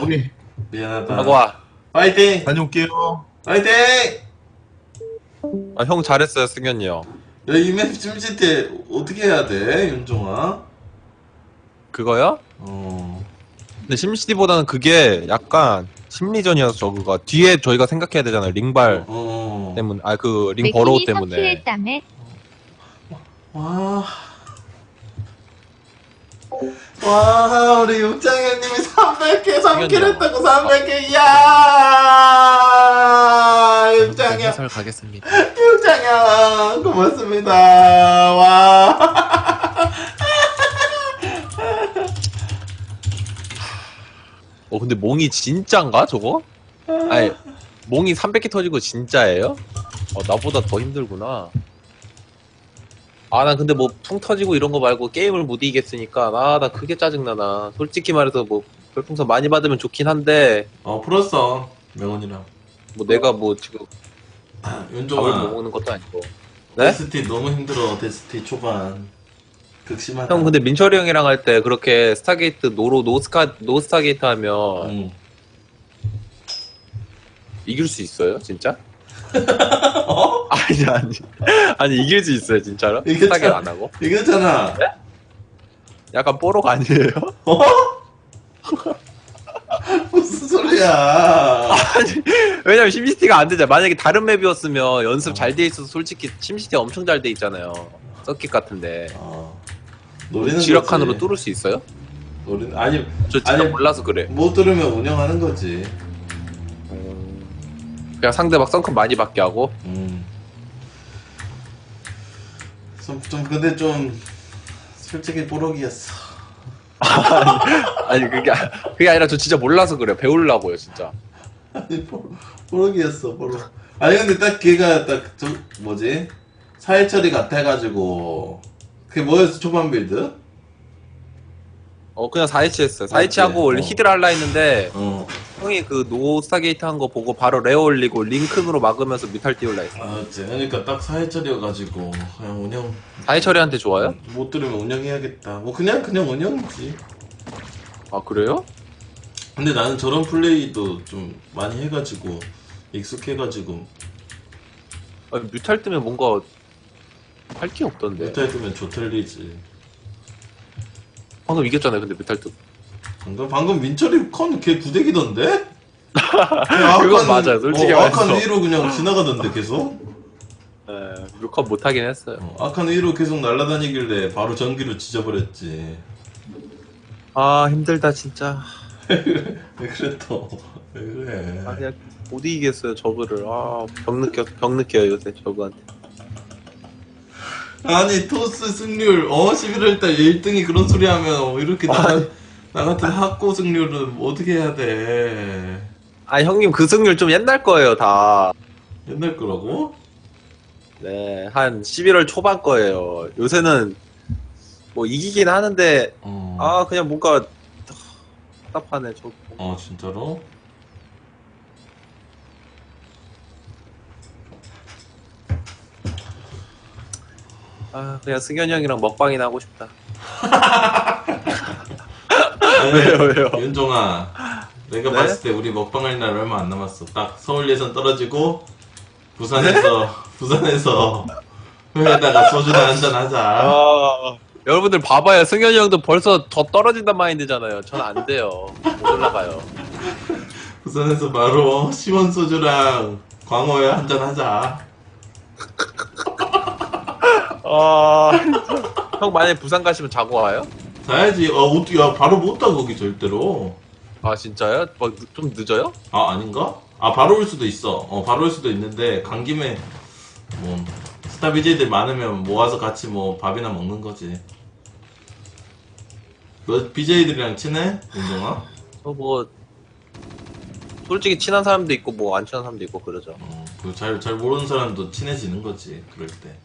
오케이 미안하다. 하고 와. 파이팅! 다녀올게요 파이팅! 아, 형 잘했어요, 승현이 형. 야, 이맵 심시티 어떻게 해야 돼, 윤종아? 그거요? 어. 근데 심시티보다는 그게 약간 심리전이어서 저거가 뒤에 저희가 생각해야 되잖아요. 링발 어. 때문에. 아, 그 링 버로우 때문에. 섭취했다며 와. 와, 우리 육장현님이 300개, 3킬 했다고 300개, 이야! 육장현, 해설 가겠습니다. 육장현, 고맙습니다. 와. 어, 근데 몽이 진짠가, 저거? 아니, 몽이 300개 터지고 진짜예요? 어, 나보다 더 힘들구나. 아, 난 근데 뭐 풍 터지고 이런 거 말고 게임을 못 이기겠으니까, 아, 나 그게 짜증나, 나. 솔직히 말해서 뭐, 별풍선 많이 받으면 좋긴 한데, 어, 풀었어. 명언이랑. 뭐 내가 뭐 지금 밥을 못 윤종아, 먹는 것도 아니고. 네? 데스티 너무 힘들어, 데스티 초반. 극심하다. 형 근데 민철이 형이랑 할 때 그렇게 스타게이트 노로 노스카 노스타게이트 하면 응. 이길 수 있어요 진짜? 어? 아니 아니 아니 이길 수 있어요 진짜로? 이겼잖아. 스타게이트 안 하고? 이겼잖아. 약간 뽀록 아니에요? 어? 무슨 소리야? 아니 왜냐면 심시티가 안 되잖아 만약에 다른 맵이었으면 연습 잘 돼 있어서 솔직히 심시티 엄청 잘 돼 있잖아요 서킷 같은데 어. 노리는 지력칸으로 거지. 뚫을 수 있어요? 노리는 아니 저 진짜 아니, 몰라서 그래 못 들으면 운영하는 거지. 그냥 상대 막 썬큰 많이 받게 하고 음. 좀, 좀 근데 좀 솔직히 뽀록이었어. 아니 그게 아- 그게 아니라 저 진짜 몰라서 그래 배우려고요 진짜 아니 뽀- 뽀록이었어 뽀록. 아니 근데 딱 걔가 딱저 뭐지 사회처리 같아가지고 그게 뭐였어 초반 빌드? 어 그냥 4H 했어요 4H 하고 어. 원래 히드라 할라 했는데 어. 형이 그 노스타게이트 한 거 보고 바로 레어 올리고 링큰으로 막으면서 뮤탈 띄울라 했어 아, 지 그러니까 딱 사회처리여가지고 그냥 운영 4H처리한테 좋아요? 못 들으면 운영해야겠다. 뭐 그냥 그냥 운영이지. 아 그래요? 근데 나는 저런 플레이도 좀 많이 해가지고 익숙해가지고 아니, 뮤탈 뜨면 뭔가 할 게 없던데 못할 때면 조틀리지. 방금 이겼잖아요 근데 뜨고 방금 방금 민철이 컨걔 구대기던데? 그건 맞아요, 솔직히 어, 아칸 말해서. 위로 그냥 지나가던데 계속. 에 뮤컷 못하긴 했어요 어, 아칸 위로 계속 날아다니길래 바로 전기로 지져버렸지. 아 힘들다 진짜 왜 그래 또? 왜 그래? 아 그냥 못 이기겠어요 저거를 아병 느껴 병 느껴요 요새 저거한테 아니 토스 승률 어 11월달 1등이 그런 소리 하면 어, 이렇게 나, 나 같은 학고 승률은 어떻게 해야 돼? 아 형님 그 승률 좀 옛날 거예요 다 옛날 거라고? 네, 한 11월 초반 거예요. 요새는 뭐 이기긴 하는데 어. 아 그냥 뭔가 답답하네. 저어 진짜로? 아, 그냥 승현이 형이랑 먹방이나 하고 싶다. 왜요 왜요? 윤종아 내가 네? 봤을 때 우리 먹방 할 날 얼마 안 남았어 딱 서울 예선 떨어지고 부산에서 부산에서 회에다가 소주나 한잔 하자 아, 여러분들 봐봐요. 승현이 형도 벌써 더 떨어진단 마인드잖아요. 전 안 돼요. 못 올라가요. 부산에서 바로 시원 소주랑 광어회 한잔 하자 아, 형 만약에 부산 가시면 자고 와요? 자야지 어 어떻게 야 바로 못 다 거기 절대로 아 진짜요? 막좀 늦어요? 아 아닌가? 아 바로 올 수도 있어 어 바로 올 수도 있는데 간 김에 뭐 스타 BJ들 많으면 모아서 같이 뭐 밥이나 먹는 거지 너 BJ들이랑 친해? 윤정아? 저뭐 솔직히 친한 사람도 있고 뭐 안 친한 사람도 있고 그러죠. 어, 그 잘 잘 모르는 사람도 친해지는 거지 그럴 때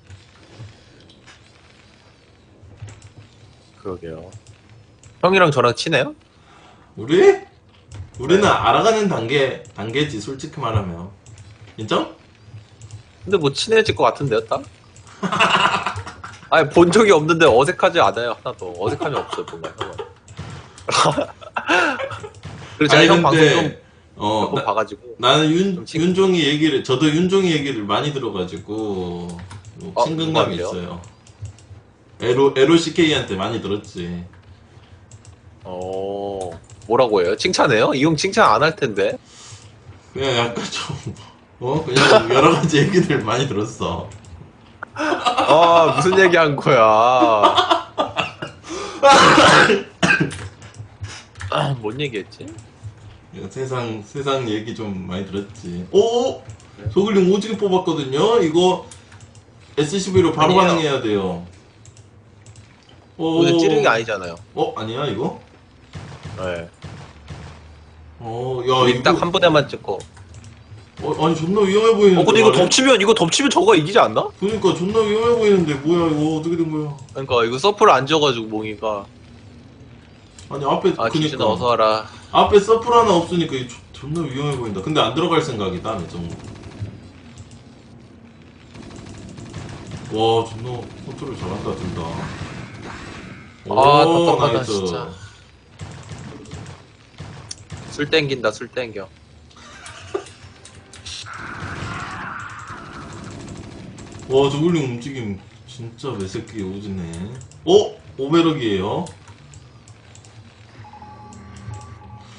그러게요. 형이랑 저랑 친해요? 우리? 우리는 알아가는 단계 단계지 솔직히 말하면 인정? 근데 뭐 친해질 것 같은데요, 딱? 아니 본 적이 없는데 어색하지 않아요 하나도 어색함이 없어요 뭔가 형은 그리고 제가 아니, 형 방송 근데, 좀몇 어, 번 나, 봐가지고 나는 윤, 좀 친- 윤종이 얘기를, 저도 윤종이 얘기를 많이 들어가지고, 뭐 어, 친근감이? 있어요. 에로, 에로CK한테 많이 들었지. 어 뭐라고 해요? 칭찬해요? 이형 칭찬 안 할 텐데. 그냥 약간 좀, 어? 그냥 여러 가지 얘기를 많이 들었어. 아 무슨 얘기 한 거야? 아, 뭔 얘기했지? 세상, 세상 얘기 좀 많이 들었지. 오! 저글링 오지게 뽑았거든요? 이거 SCV로 바로 아니에요. 반응해야 돼요. 오. 오늘 찌르는 게 아니잖아요. 어? 아니야, 이거? 네. 어, 야, 우리 이거. 딱 한 부대만 찍고. 어, 아니, 존나 위험해 보이는데. 어 근데 이거? 덮치면 이거 덮치면 저거 이기지 않나? 그러니까 존나 위험해 보이는데 뭐야 이거 어떻게 된 거야? 그러니까 이거 서프를 안 지어가지고 몽이가 아니 앞에 아 기준 그니까 어서 와라. 앞에 서플 하나 없으니까 이거 조- 존나 위험해 보인다. 근데 안 들어갈 생각이다 내 정도. 와 존나 컨트롤 잘한다 둘 다. 아 오, 답답하다 나이스. 진짜. 술 땡긴다 술 땡겨. 와 저글링 움직임 진짜 매새끼 오지네. 어? 오베럭이에요.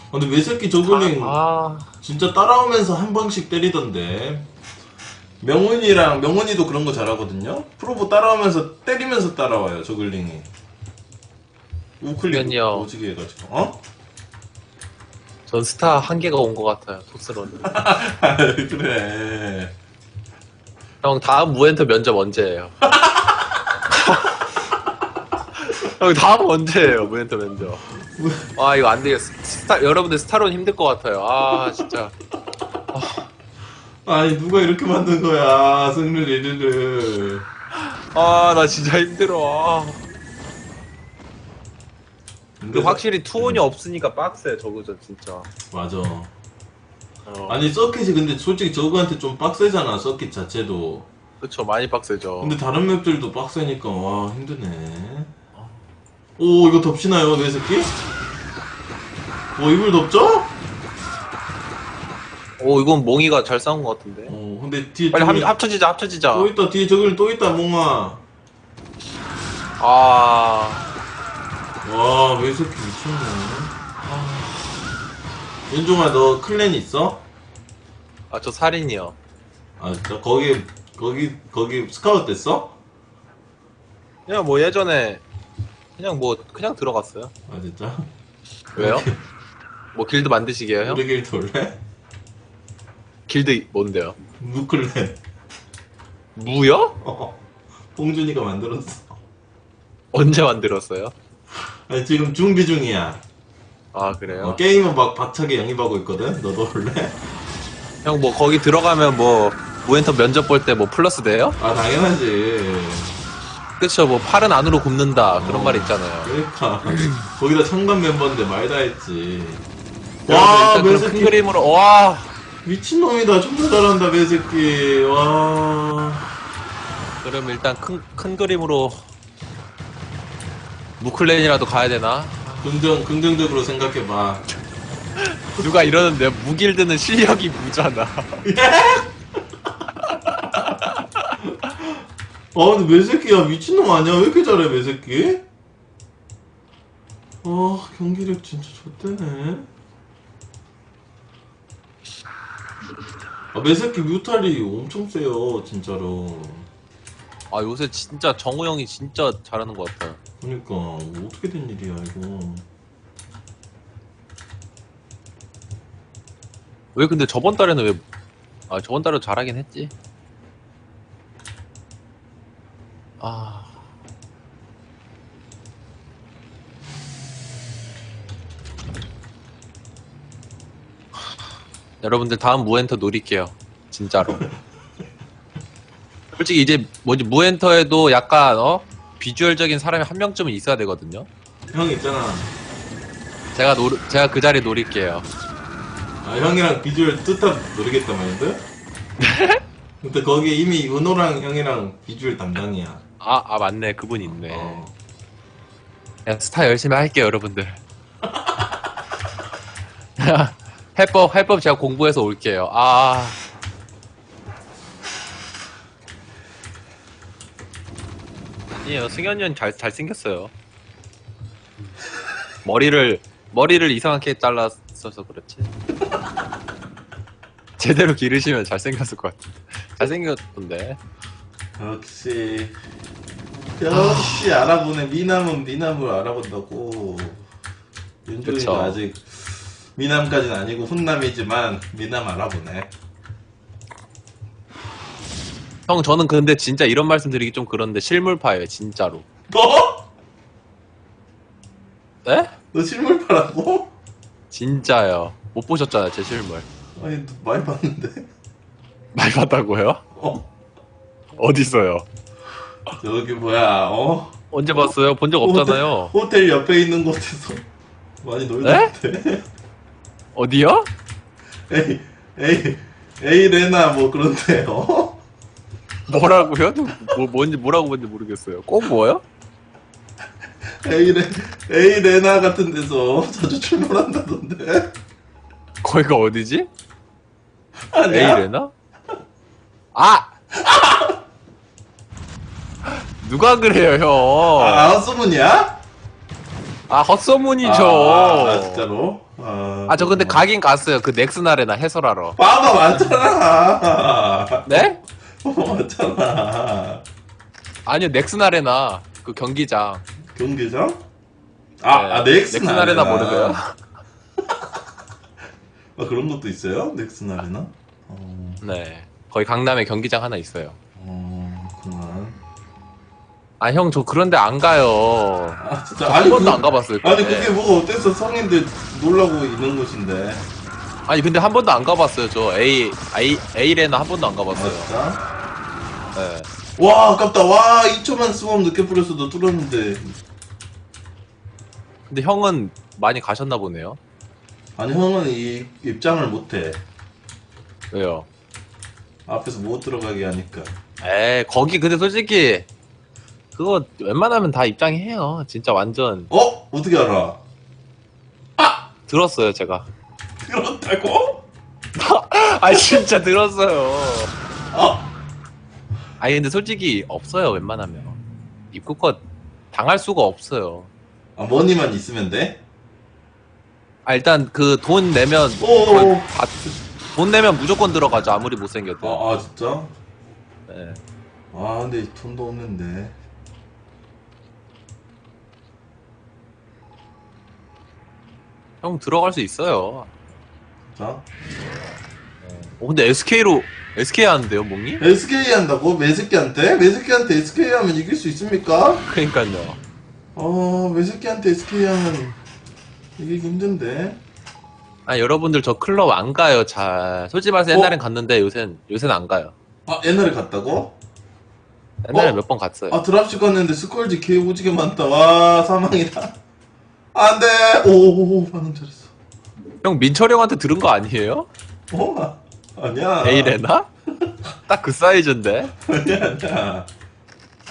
아, 근데 매새끼 저글링 아 진짜 따라오면서 한 방씩 때리던데. 명훈이랑 명훈이도 그런 거 잘하거든요. 프로보 따라오면서 때리면서 따라와요 저글링이. 우클릭 그러면요. 오지게 해가지고. 어? 전 스타 한계가 온 것 같아요 토스로는. 그래. 형 다음 무엔터 면접 언제예요? 형 다음 언제예요 무엔터 면접? 아 이거 안 되겠어. 스타 여러분들 스타론 힘들 것 같아요. 아 진짜. 아니 누가 이렇게 만든 거야 승률 1위를. 아 나 진짜 힘들어. 아. 근데 그 확실히 투혼이 없으니까 빡세 저거죠 진짜. 맞아. 어, 아니 서킷이 근데 솔직히 저거한테 좀 빡세잖아 서킷 자체도. 그쵸 많이 빡세죠. 근데 다른 맵들도 빡세니까 와 힘드네. 오 이거 덮치나요 내 새끼? 오 이걸 덮죠? 오 이건 몽이가 잘 싸운 것 같은데. 어 근데 뒤에 빨리 저기 합, 합쳐지자 합쳐지자. 또 있다 뒤에 저기 또 있다 몽아. 아 와 왜 새끼 미쳤네. 아. 윤종아 너 클랜 있어? 아 저 살인이요. 아 진짜 거기 거기 거기 스카우트 됐어? 그냥 뭐 예전에 그냥 뭐 그냥 들어갔어요. 아 진짜? 왜요? 뭐 길드 만드시게요 형? 우리 길드 올래? 길드 뭔데요? 무클랜. 무요? 어. 봉준이가 만들었어. 언제 만들었어요? 아니 지금 준비 중이야. 아 그래요? 어, 게임은 막 박차게 영입하고 있거든. 너도 올래? 형 뭐 거기 들어가면 뭐 무엔터 면접 볼 때 뭐 플러스 돼요? 아 당연하지. 그쵸 뭐 팔은 안으로 굽는다 그런 어. 말 있잖아요. 그러니까 거기다 청담 멤버인데 말 다 했지. 와 그런 큰 매새끼 그림으로 와 미친 놈이다. 존나 잘한다 매새끼. 와. 그럼 일단 큰, 큰 그림으로 무클랜이라도 가야 되나? 긍정 긍정적으로 생각해봐. 누가 이러는데 무길드는 실력이 무잖아. 아 근데 매새끼야 미친놈 아니야? 왜 이렇게 잘해 매새끼? 아 경기력 진짜 좋대네. 아 매새끼 뮤탈이 엄청 세요 진짜로. 아 요새 진짜 정우 형이 진짜 잘하는 것 같아요. 그러니까 뭐 어떻게 된 일이야 이거. 왜 근데 저번 달에는 왜? 아 저번 달에 잘하긴 했지. 아. 여러분들 다음 무엔터 노릴게요. 진짜로. 솔직히 이제 뭐지 무엔터에도 약간 어 비주얼적인 사람이 한 명쯤은 있어야 되거든요. 형 있잖아. 제가 노 제가 그 자리 노릴게요. 아 형이랑 비주얼 뜻합 노리겠다 말인데? 근데 거기에 이미 은호랑 형이랑 비주얼 담당이야. 아, 아 맞네 그분 있네. 어. 그냥 스타 열심히 할게요 여러분들. 해법 해법 제가 공부해서 올게요. 아 아니에요. 승현이 형잘 잘생겼어요. 머리를 머리를 이상하게 잘랐어서 그렇지. 제대로 기르시면 잘생겼을 것 같아. 잘생겼던데. 역시 역시 알아보네 미남은 미남을 알아본다고 윤종이도 그쵸. 아직 미남까지는 아니고 훈남이지만 미남 알아보네 형 저는 근데 진짜 이런 말씀 드리기 좀 그런데 실물파예요 진짜로. 너? 네? 너 실물 파라고? 진짜요. 못 보셨잖아요 제 실물. 아니 너 많이 봤는데 많이 봤다고요? 어 어딨어요? 저기 뭐야 어? 언제 봤어요? 본 적 없잖아요. 호텔, 호텔 옆에 있는 곳에서 많이 놀던데 어디요? 에이 에이 에이 레나 뭐 그런데 어? 뭐라고요? 뭐 뭔지 뭐라고 뭔지 모르겠어요. 꼭 뭐요? 에이 레 에이 레나 같은 데서 자주 출몰한다던데 거기가 어디지? 아니야? 에이레나? 아! 누가 그래요, 형? 아, 헛소문이야? 아, 헛소문이죠. 아, 아, 진짜로? 아, 아, 저 근데 가긴 갔어요. 그 넥슨 아레나 해설하러. 봐봐, 맞잖아. 네? 맞잖아. 아니요, 넥슨 아레나. 그 경기장. 경기장? 아, 네, 아 넥슨, 넥슨 아레나 모르고요? 아, 그런 것도 있어요? 넥슨 아레나? 어, 네. 거기 강남에 경기장 하나 있어요. 어, 그만. 아, 형, 저 그런데 안 가요. 아, 진짜. 저 아니, 한 번도 그- 안 가봤을 거예요. 아니, 그게 뭐가 어땠어? 성인들 놀라고 있는 곳인데. 아니, 근데 한 번도 안 가봤어요. 저 A, A, A레나 한 번도 안 아, 가봤어요. 진짜? 네. 와, 아깝다. 와, 2초만 수업 늦게 뿌렸어도 뚫었는데. 근데 형은 많이 가셨나 보네요. 아니, 형은 이 입장을 못해. 왜요? 앞에서 못 들어가게 하니까. 에이 거기 근데 솔직히 그거 웬만하면 다 입장해요 진짜 완전 어? 어떻게 알아? 들었어요 제가 들었다고? 아 진짜 들었어요 어? 아니 근데 솔직히 없어요 웬만하면 입국컷 당할 수가 없어요 아, 머니만 있으면 돼? 아 일단 그 돈 내면 오오오. 다- 돈 내면 무조건 들어가죠 아무리 못생겨도 아, 아, 진짜? 네. 아, 근데 돈도 없는데. 형 들어갈 수 있어요 자. 어, 근데 SK로 SK 하는데요 몽이? SK 한다고? 매새끼한테? 매새끼한테 SK 하면 이길 수 있습니까? 그러니까요 어, 매새끼한테 SK 하면 이기기 힘든데. 아 여러분들 저 클럽 안 가요 잘 솔직히 말해서 옛날엔 갔는데 요새는 요새는 안 가요 아, 옛날에 갔다고? 옛날에 어? 몇 번 갔어요 아, 드랍십 갔는데 스컬지 개 오지게 많다. 와, 사망이다. 안 돼! 오, 방금 잘했어. 형 민철 형한테 들은 거 아니에요? 어? 아, 아니야. 에이레나? 딱 그 사이즈인데? 아니야, 아니야.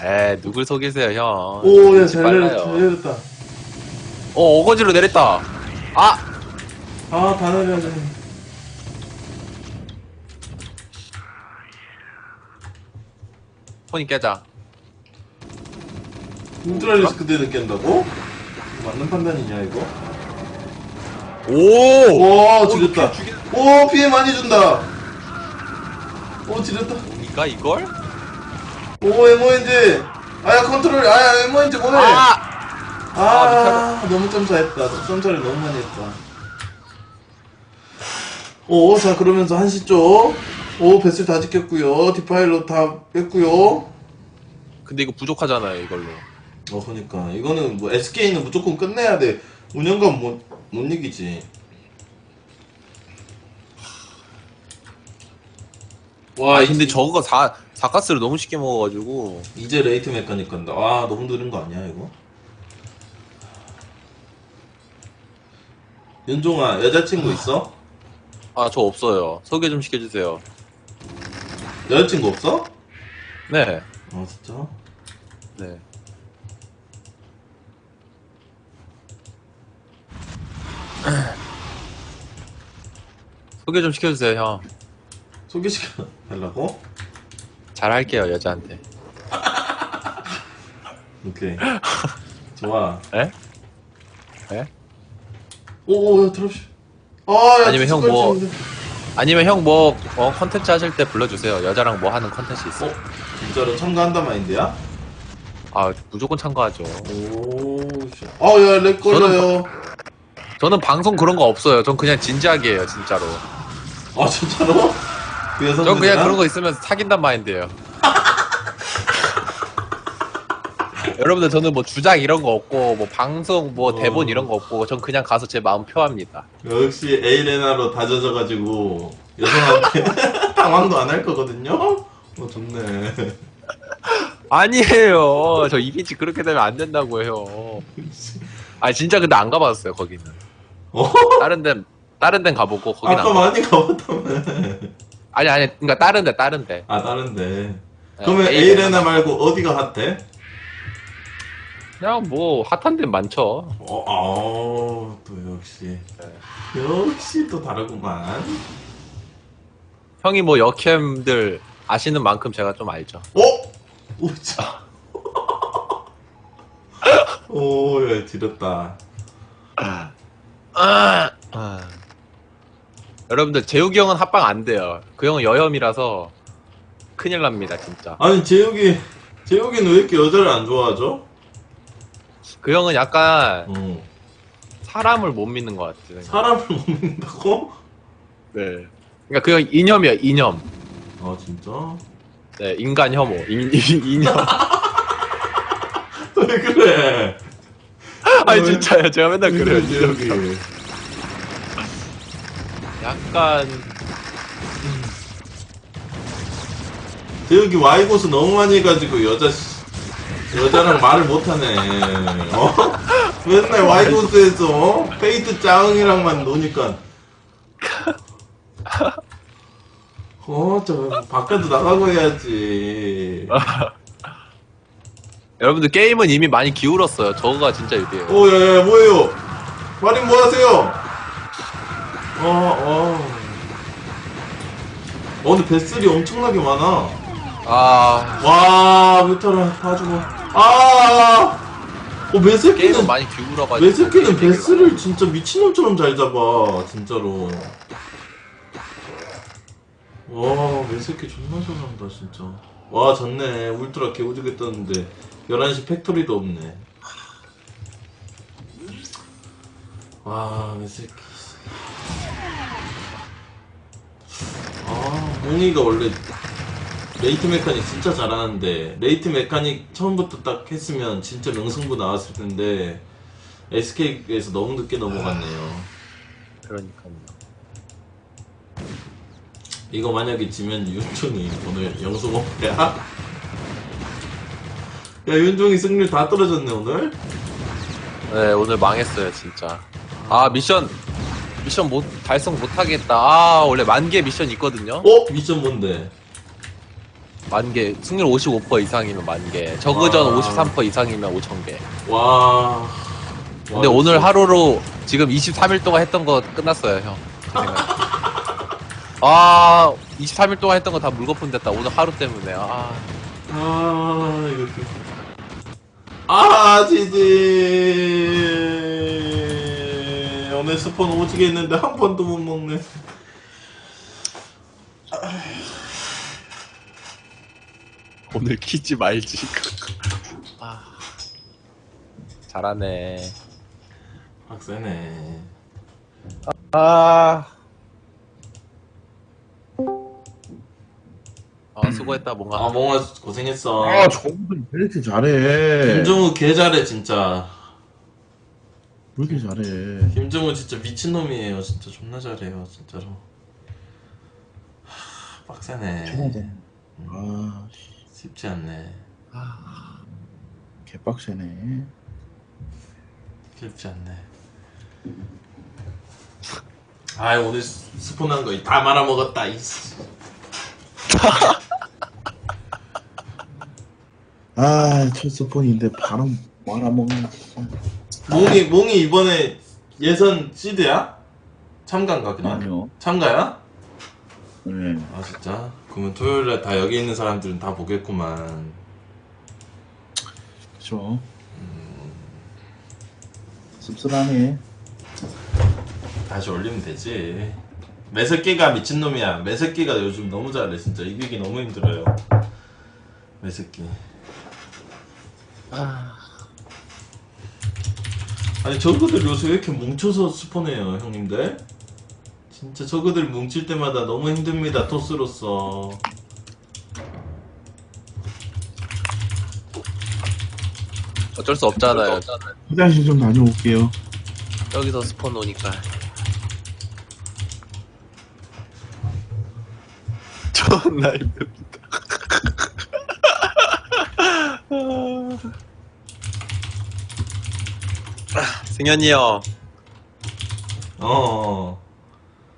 에 누굴 속이세요 형 오, 야, 눈치 잘. 내렸다, 잘 내렸다. 어 어거지로 내렸다 아! 아, 다 내려야 돼. 폰이 깨자 울트라리스크 때 느낀다고? 맞는 판단이냐, 이거? 오! 와. 죽이- 오, 피해 많이 준다. 오, 지렸다. 니가 이걸? 오, 에모엔즈. 아야, 컨트롤. 아야, 에모엔즈 뭐해? 아! 아, 너무 점사했다. 점사를 너무 많이 했다. 오, 자, 그러면서 한시 쪽. 오, 배슬 다 지켰고요. 디파일로 다 뺐고요. 근데 이거 부족하잖아요 이걸로 어, 그러니까 이거는 뭐 SK는 무조건 끝내야 돼. 운영감 못, 못 이기지. 와, 아 근데 저거 사, 사가스를 너무 쉽게 먹어가지고 이제 레이트 메카닉 간다. 와, 너무 느린 거 아니야, 이거? 윤종아, 여자친구 있어? 아 저 없어요 소개 좀 시켜주세요 여자친구 없어? 네 아, 진짜? 네. 소개 좀 시켜주세요 형. 소개시켜 달라고? 잘할게요 여자한테. 오케이. 좋아. 에? 에? 오오 드랍십. 아, 야, 아니면 형 뭐-. 아니면 형 뭐 어, 컨텐츠 하실 때 불러주세요. 여자랑 뭐 하는 컨텐츠 있어? 어? 진짜로 참가한단 마인드야? 아 무조건 참가하죠. 오, 씨. 아, 야, 렉 걸려요. 저는 방송 그런 거 없어요. 전 그냥 진지하게 해요 진짜로. 아, 진짜로? 그 여성분이랑? 전 그냥 그런 거 있으면 사귄단 마인드예요. 여러분들 저는 뭐 주작 이런 거 없고 뭐 방송 뭐 어. 대본 이런 거 없고 전 그냥 가서 제 마음 표합니다. 역시 에이레나로 다져져가지고 여성한테 당황도 안 할 거거든요? 어, 좋네. 아니에요. 저 이미지 그렇게 되면 안 된다고 해요. 아 진짜 근데 안 가봤어요 거기는. 어? 다른 데 다른 데는 가보고 거기는 아까 안. 많이 가봤다며. 아니 아니 그러니까 다른 데 다른 데. 아, 다른데. 네, 그러면 에이레나 말고 어디가 핫해? 그냥 뭐 핫한 데 많죠. 어, 아, 또 역시. 역시 또 다르구만. 형이 뭐 역캠들 아시는 만큼 제가 좀 알죠. 어? 오, 참. 오, 야, 지렸다. 아. 여러분들 재욱이 형은 합방 안 돼요. 그 형은 여혐이라서 큰일 납니다 진짜. 아니, 재욱이, 재욱이는 왜 이렇게 여자를 안 좋아하죠? 그 형은 약간 어. 사람을 못 믿는 것 같아요. 사람을 못 믿는다고? 네. 그러니까 그 형 이념이야 이념. 아, 진짜? 네 인간 혐오 인, 인, 이념. 왜 그래? 아니 진짜요 제가 맨날 왜 그래요. 그래, 재욱이. 약간 재욱이 와이고스 너무 많이 해가지고 여자, 씨- 여자랑 말을 못하네. 어? 맨날 와이고스에서 어? 페이트 짱이랑만 노니까. 어, 저, 바깥도 나가고 해야지. 여러분들 게임은 이미 많이 기울었어요. 저거가 진짜 유리해요. 오, 야, 야, 뭐예요? 마린 뭐 하세요? 어, 어. 어, 근데 뱃슬이 엄청나게 많아. 아 와, 메타라 다 죽어. 아! 어, 게임은 매새끼는, 많이 기울어가지고. 매새끼는 게임 베스를 진짜 미친놈처럼 잘 잡아. 진짜로. 와, 매새끼 존나 잘한다, 진짜. 와, 졌네. 울트라 개우지게 떴는데, 11시 팩토리도 없네. 와, 매새끼. 아, 몽이가 원래 레이트 메카닉 진짜 잘하는데 레이트 메카닉 처음부터 딱 했으면 진짜 명승부 나왔을 텐데 SK에서 너무 늦게 넘어갔네요. 그러니까요. 이거 만약에 지면 윤종이 오늘 영수 먹야 야 윤종이 승률 다 떨어졌네 오늘. 네 오늘 망했어요 진짜. 아 미션 미션 못 달성 못하겠다. 아 원래 만 개 미션 있거든요. 어 미션 뭔데? 만 개. 승률 55% 이상이면 만 개. 저그전 와. 53% 이상이면 5천 개. 와. 근데 와, 오늘 진짜. 하루로 지금 23일 동안 했던 거 끝났어요 형. 제 생각에. 아 23일 동안 했던 거 다 물거품 됐다. 오늘 하루 때문에. 아 아 이거 좀- 아 지지 오늘 스폰 오지게 했는데 한 번도 못 먹네 오늘 키지 말지. 아 잘하네. 빡세네 아. 아 수고했다 뭔가. 아 몽아 고생했어 아, 왜 이렇게 잘해? 김정우 개 잘해 진짜 왜 이렇게 잘해? 김정우 진짜 미친놈이에요. 진짜 존나 잘해요 진짜로. 하, 빡세네. 아, 씨, 쉽지 않네. 개빡세네. 쉽지 않네. 아 오늘 스- 스폰한 거 다 말아먹었다 이 씨. 아, 첫 스폰인데 바로 말아먹는. 몽이 몽이 이번에 예선 시드야? 참가인가 그냥? 아니요. 참가야? 네. 아 진짜? 그러면 토요일에 다 여기 있는 사람들은 다 보겠구만. 그쵸. 씁쓸하네. 다시 올리면 되지. 매새끼가 미친놈이야. 매새끼가 요즘 너무 잘해. 진짜 이기기 너무 힘들어요. 매새끼. 아 니 저그들 요새 왜 이렇게 뭉쳐서 스폰해요 형님들? 진짜 저그들 뭉칠 때마다 너무 힘듭니다 토스로서 어쩔 수 없잖아요. 화장실 좀 다녀올게요. 여기서 스폰 오니까. 존나 힘듭니다. 승현이 형 어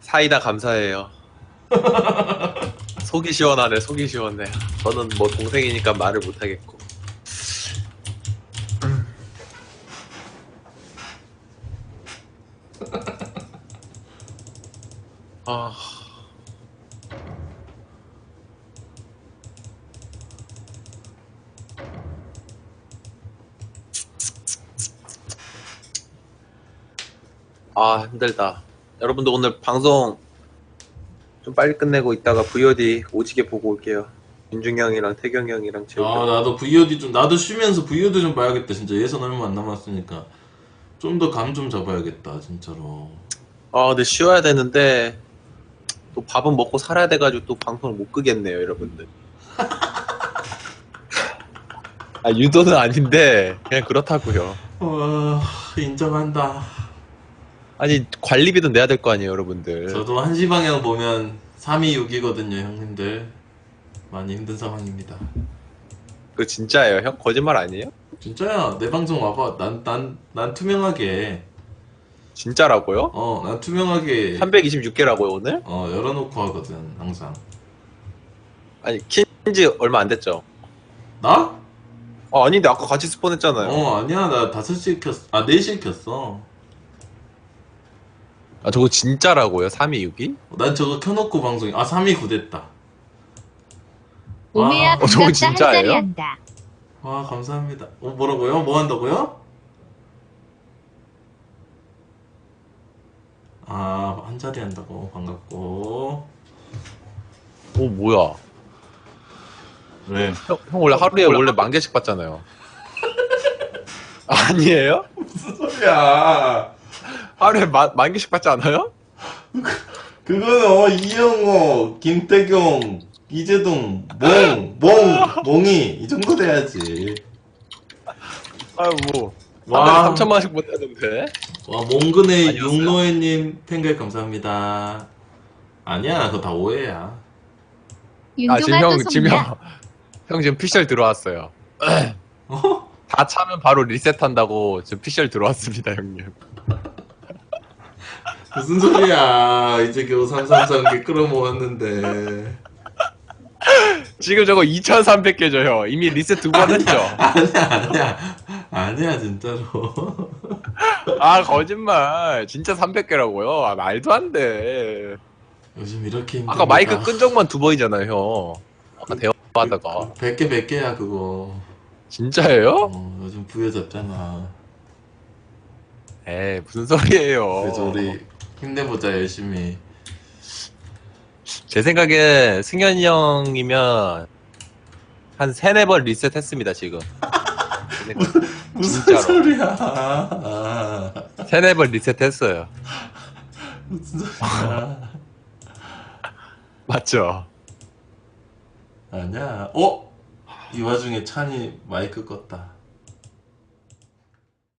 사이다 감사해요. 속이 시원하네, 속이 시원해. 저는 뭐 동생이니까 말을 못하겠고. 아, 힘들다. 여러분들 오늘 방송 좀 빨리 끝내고 있다가 VOD 오지게 보고 올게요. 윤중이 형이랑 태경 형이랑 재우 아 형. 나도 VOD 좀 나도 쉬면서 VOD 좀 봐야겠다 진짜 예선 얼마 안 남았으니까 좀 더 감 좀 잡아야겠다 진짜로 아, 근데 쉬어야 되는데 또 밥은 먹고 살아야 돼가지고 또 방송을 못 끄겠네요, 여러분들. 아, 유도는 아닌데 그냥 그렇다고요. 와 인정한다 아니 관리비도 내야 될 거 아니에요, 여러분들. 저도 한시 방향 보면 3위 6이거든요 형님들 많이 힘든 상황입니다 그거 진짜예요, 형? 거짓말 아니에요? 진짜야 내 방송 와봐 난 난 난 투명하게 진짜라고요? 어난 투명하게 326개라고요 오늘? 어 열어놓고 하거든 항상 아니 킨지 얼마 안 됐죠? 나? 아 아닌데 아까 같이 스폰했잖아요. 어 아니야 나 5시 켰어 아 4시에 켰어 아 저거 진짜라고요? 326이? 난 저거 켜놓고 방송이 아 3위 9됐다 오메야 어, 저거 반갑다 진짜예요? 한자리 한다. 와 감사합니다. 어 뭐라고요? 뭐 한다고요? 아 한자리 한다고 반갑고 오 뭐야? 왜? 형, 형 원래 하루에 원래 만 개씩 받잖아요. 아니에요? 무슨 소리야? 하루에 만, 만 개씩 받지 않아요? 그거는 어, 이영호, 김태경, 이재동, 몽, 몽, 몽이 이 정도 돼야지. 아유 뭐. 와. 와 3천만 원씩 못 하는데. 와 몽근의. 육노예님 팬가입 감사합니다. 아니야 그거 다 오해야. 아 지금 형또 지금? 형, 형 지금 피셜 들어왔어요. 어? 다 차면 바로 리셋한다고 지금 피셜 들어왔습니다 형님. 무슨 소리야? 이제 겨우 333개 끌어모았는데. 지금 저거 2,300개죠 형. 이미 리셋 두 번 했죠. 아니야 아니야 아니야 진짜로 아 거짓말. 진짜 300개라고요. 아, 말도 안 돼. 요즘 이렇게 힘들어 아까 마이크 끈 적만 두 번이잖아요 형. 아까 대화하다가. 100개 100개야 그거 진짜예요? 어, 요즘 부여잡잖아 에이 무슨 소리예요. 그래서 우리 힘내보자 열심히 제 생각에 승현이 형이면 한 세네 번 리셋했습니다 지금. 무슨 진짜로. 소리야 아, 세네 번 리셋했어요. 무슨 소리야 맞죠? 아니야 어? 이 와중에 찬이 마이크 껐다